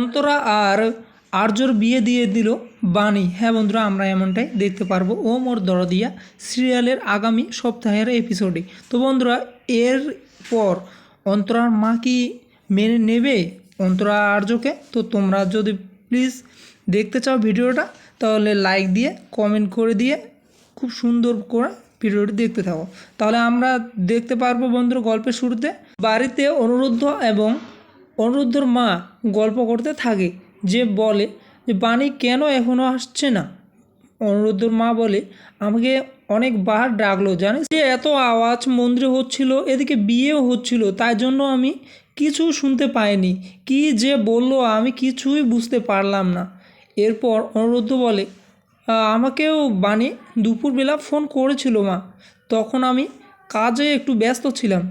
অন্তরা আর আর্যর বিয়ে দিয়ে দিল বাণী। হ্যাঁ বন্ধুরা, আমরা এমনটাই দেখতে পারব। ও মোর দরদিয়া সিরিয়ালের আগামী সপ্তাহের এপিসোডে তো বন্ধুরা, এর পর অন্তরার মা কি মেনে নেবে অন্তরা আর্যকে? তো তোমরা যদি প্লিজ দেখতে চাও ভিডিওটা, তাহলে লাইক দিয়ে কমেন্ট করে দিয়ে খুব সুন্দর করে ভিডিওটি দেখতে থাকো। তাহলে আমরা দেখতে পারব বন্ধুরা গল্পের শুরুতে। বাড়িতে অনুরুদ্ধ এবং অনুরুদ্ধর মা গল্প করতে থাকে, যে বলে যে বাণী কেন এখনও আসছে না? অনুরুদ্ধর মা বলে, আমাকে অনেকবার ডাকলো, জানিস? যে এত আওয়াজ মন্দিরে হচ্ছিল, এদিকে বিয়েও হচ্ছিল, তাই জন্য আমি কিছু শুনতে পাইনি। কি যে বলল আমি কিছুই বুঝতে পারলাম না। এরপর অনুরুদ্ধ বলে আমাকেও বাণী দুপুরবেলা ফোন করেছিল মা, তখন আমি কাজে একটু ব্যস্ত ছিলাম।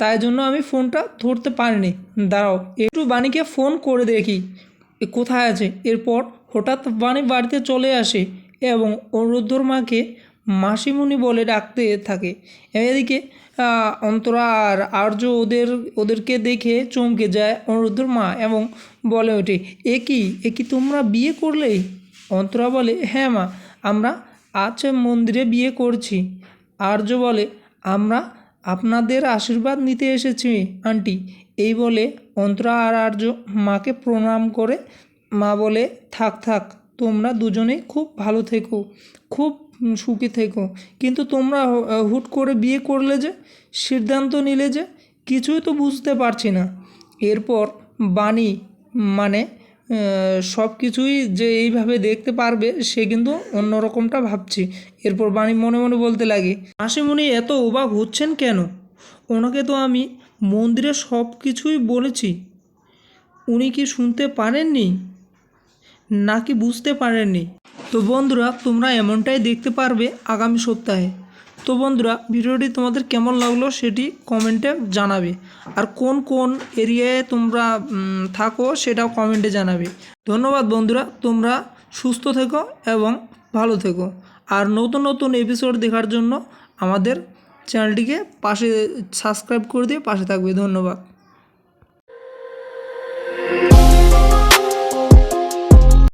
তাই জন্য আমি ফোনটা ধরতে পারিনি। দাঁড়াও, একটু বাণীকে ফোন করে দেখি কোথায় আছে। এরপর হঠাৎ বাণী বাড়িতে চলে আসে এবং অনুরুদ্ধর মাকে মাসিমণি বলে ডাকতে থাকে। এদিকে অন্তরা আর আর্য ওদের, ওদেরকে দেখে চমকে যায় অনুরুদ্ধর মা এবং বলে ওঠে, এ কি এ কি তোমরা বিয়ে করলেই অন্তরা বলে হ্যাঁ মা, আমরা আজ মন্দিরে বিয়ে করছি। আর্য বলে, আমরা আপনাদের আশীর্বাদ নিতে এসেছি, আন্টি। এই বলে অন্তরা আর আর্য মাকে প্রণাম করে, মা বলে, থাক থাক, তোমরা দুজনেই খুব ভালো থেকো, খুব সুখী থেকো। কিন্তু তোমরা হুট করে বিয়ে করলে যে, সিদ্ধান্ত নিলে যে, কিছুই তো বুঝতে পারছি না। এরপর বাণী মানে সব কিছুই যে এইভাবে দেখতে পারবে, সে কিন্তু অন্যরকমটা ভাবছি। এরপর বাণী মনে মনে বলতে লাগে, মাসিমণি, এত অবাক হচ্ছেন কেন? ওনাকে তো আমি মন্দিরে সব কিছুই বলেছি। উনি কি শুনতে পারেননি? নাকি বুঝতে পারেননি? তো বন্ধুরা, তোমরা এমনটাই দেখতে পারবে আগামী সপ্তাহে। তো বন্ধুরা, ভিডিওটি তোমাদের কেমন লাগল সেটি কমেন্টে জানাবে। আর কোন কোন এরিয়ায় তোমরা থাকো সেটাও কমেন্টে জানাবে। ধন্যবাদ বন্ধুরা, তোমরা সুস্থ থেকো এবং ভালো থেকো। আর নতুন নতুন এপিসোড দেখার জন্য আমাদের চ্যানেলটিকে পাশে সাবস্ক্রাইব করে দিয়ে পাশে থাকবে। ধন্যবাদ।